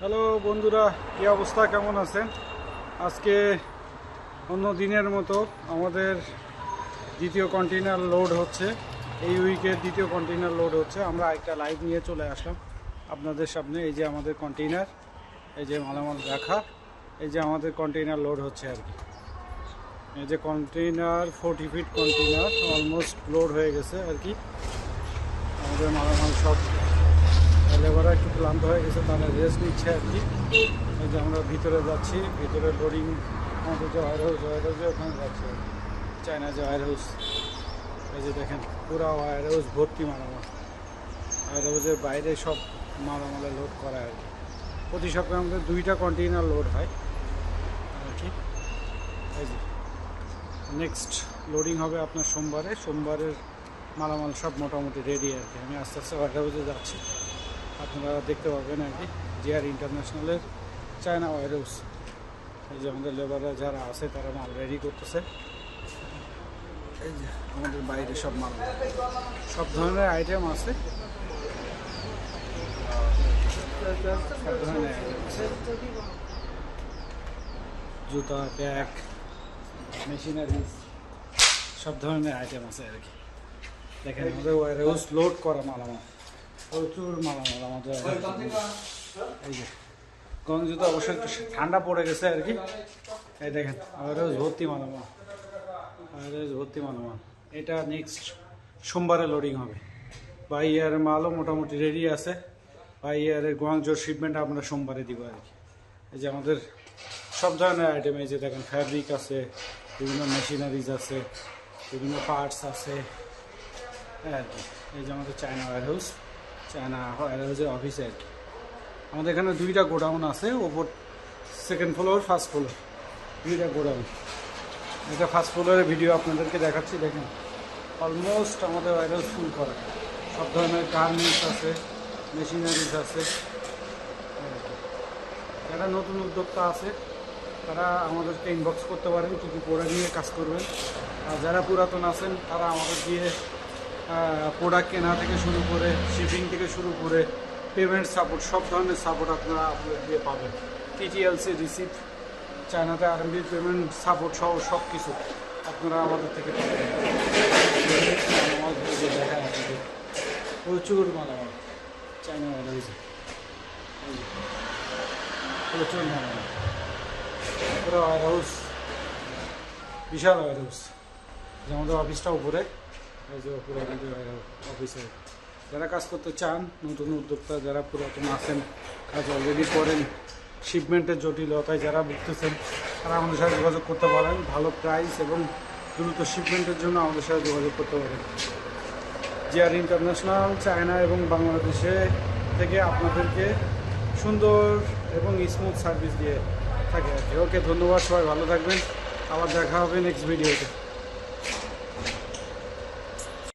Hello বন্ধুরা, কি অবস্থা? কেমন আছেন? আজকে অন্য দিনের মতো আমাদের দ্বিতীয় কন্টেনার লোড হচ্ছে। এই উইকের দ্বিতীয় কন্টেনার লোড হচ্ছে। আমরা একটা লাইভ নিয়ে চলে আসলাম আপনাদের সামনে। এই যে আমাদের কন্টেইনার এই যে মালামাল রাখা, এই যে আমাদের কন্টেনার লোড হচ্ছে আর কি। এই যে container forty feet container almost load হয়ে গেছে আর কি। আমাদের মালামাল সব লেবাররা একটু ক্লান্ত হয়ে গেছে, তারা রেস্ট নিচ্ছে আর কি। এই যে আমরা ভিতরে যাচ্ছি, ভিতরে লোডিং আমাদের যে ওয়ার হাউস ওয়ার হাউসে ওখানে যাচ্ছে। চায়না যে ওয়ার হাউস এই যে দেখেন, পুরা ওয়ার হাউস ভর্তি মালামাল। ওয়ার হাউসের বাইরে সব মালামালে লোড করা আর কি প্রতি সপ্তাহে আমাদের দুইটা কন্টেইনার লোড হয়। আর কি, এই যে। নেক্সট লোডিং হবে আপনার সোমবারে। সোমবারের মালামাল সব মোটামুটি রেডি আর কি। আমি আস্তে আস্তে ওয়ার হাউসে যাচ্ছি। আপনারা দেখতে পাবেন আর কি জিআর ইন্টারন্যাশনালের চায়না ওয়ার হাউস এই যে আমাদের লেবাররা যারা আছে, তারা মাল রেডি করতেছে। এই যে আমাদের বাইরে সব মাল। সব ধরনের আইটেম আছে। সব ধরনের আইটেম আছে। জুতা ব্যাগ মেশিনারিজ সব ধরনের আইটেম আছে আর কি। দেখেন, আমাদের ওয়ার হাউস লোড করা মালামাল প্রচুর মালামাল আমাদের এই যে অবশ্যই একটু ঠান্ডা পড়ে গেছে আর কি। এই দেখেন ভর্তি মালামাল। ভর্তি মালামাল। এটা নেক্সট সোমবারে লোডিং হবে। বাই ইয়ারের মালও মোটামুটি রেডি আছে। বাই ইয়ারের গোয়াংজোর শিপমেন্ট আমরা সোমবারে দিব আর কি। এই যে আমাদের সব ধরনের আইটেম এই যে দেখেন ফ্যাব্রিক আছে বিভিন্ন মেশিনারিজ আছে বিভিন্ন পার্টস আছে। আর কি এই যে আমাদের চায়না ওয়ার হাউস চায়না হাউসের অফিসে। আর আমাদের এখানে দুইটা গোডাউন আছে, ওপর সেকেন্ড ফ্লোর ফার্স্ট ফ্লোর দুইটা গোডাউন। এটা ফার্স্ট ফ্লোরের ভিডিও আপনাদেরকে দেখাচ্ছি, দেখেন। অলমোস্ট আমাদের ওয়ার ফুল করা। সব ধরনের গার্মেন্টস আছে মেশিনারিজ আছে। যারা নতুন উদ্যোক্তা আছে, তারা আমাদেরকে ইনবক্স করতে পারেন, কী কী প্রোডাক্ট নিয়ে কাজ করবেন। আর যারা পুরাতন আছেন, তারা আমাদের দিয়ে প্রোডাক্ট কেনা থেকে শুরু করে শিপিং থেকে শুরু করে পেমেন্ট সাপোর্ট সব ধরনের সাপোর্ট আপনারা আপনাদের দিয়ে পাবেন। টিটিএলসি রিসিপ্ট চায়নাতে আরএমবি পেমেন্ট সাপোর্ট সহ সব কিছু আপনারা আমাদের থেকে পাবেন। আপনাদের প্রচুর মালামাল। চায়না মাল প্রচুর মালামাল। পুরো ওয়ার হাউস বিশাল ওয়ার হাউস যে আমাদের অফিসটা উপরে অফিসে যারা কাজ করতে চান, নতুন উদ্যোক্তা যারা পুরাতন আছেন, কাজ অলরেডি করেন শিপমেন্টের জটিলতায় যারা ভুগতেছেন, তারা আমাদের সাথে যোগাযোগ করতে পারেন। ভালো প্রাইস এবং দ্রুত শিপমেন্টের জন্য আমাদের সাথে যোগাযোগ করতে পারেন। জিআর ইন্টারন্যাশনাল চায়না এবং বাংলাদেশে থেকে আপনাদেরকে সুন্দর এবং স্মুথ সার্ভিস দিয়ে থাকে। আর কি ওকে ধন্যবাদ সবাই, ভালো থাকবেন। আবার দেখা হবে নেক্সট ভিডিওতে